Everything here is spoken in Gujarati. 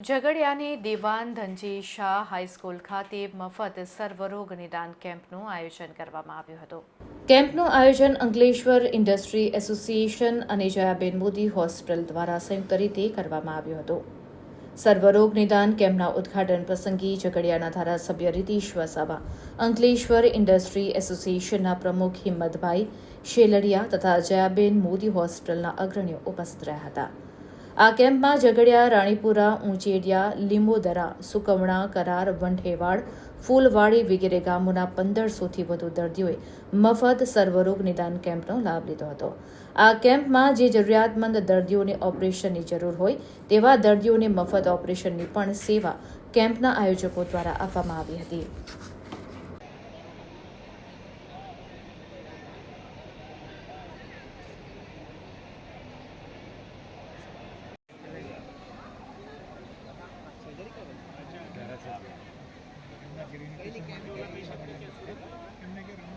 ઝઘડિયાની દિવાન ધનજી શાહ હાઈસ્કૂલ ખાતે મફત સર્વરોગ નિદાન કેમ્પનું આયોજન કરવામાં આવ્યું હતું. કેમ્પનું આયોજન અંકલેશ્વર ઇન્ડસ્ટ્રી એસોસિએશન અને જયાબેન મોદી હોસ્પિટલ દ્વારા સંયુક્ત રીતે કરવામાં આવ્યું હતું. સર્વરોગ નિદાન કેમ્પના ઉદ્ઘાટન પ્રસંગે ઝઘડિયાના ધારાસભ્ય રીતિશ વસાવા, અંકલેશ્વર ઇન્ડસ્ટ્રી એસોસિએશનના પ્રમુખ હિંમતભાઈ શેલડિયા તથા જયાબેન મોદી હોસ્પિટલના અગ્રણીઓ ઉપસ્થિત રહ્યા હતા. આ કેમ્પમાં ઝઘડિયા, રાણીપુરા ઊંચેડિયા લીંબોદરા, સુકવણા, કરાર વંઢેવાડ ફૂલવાડી વગેરે ગામોના પંદરસોથી વધુ દર્દીઓએ મફત સર્વરોગ નિદાન કેમ્પનો લાભ લીધો હતો. આ કેમ્પમાં જે જરૂરિયાતમંદ દર્દીઓને ઓપરેશનની જરૂર હોય, તેવા દર્દીઓને મફત ઓપરેશનની પણ સેવા કેમ્પના આયોજકો દ્વારા આપવામાં આવી હતી. એમના ઘરે એમને કે રણુજા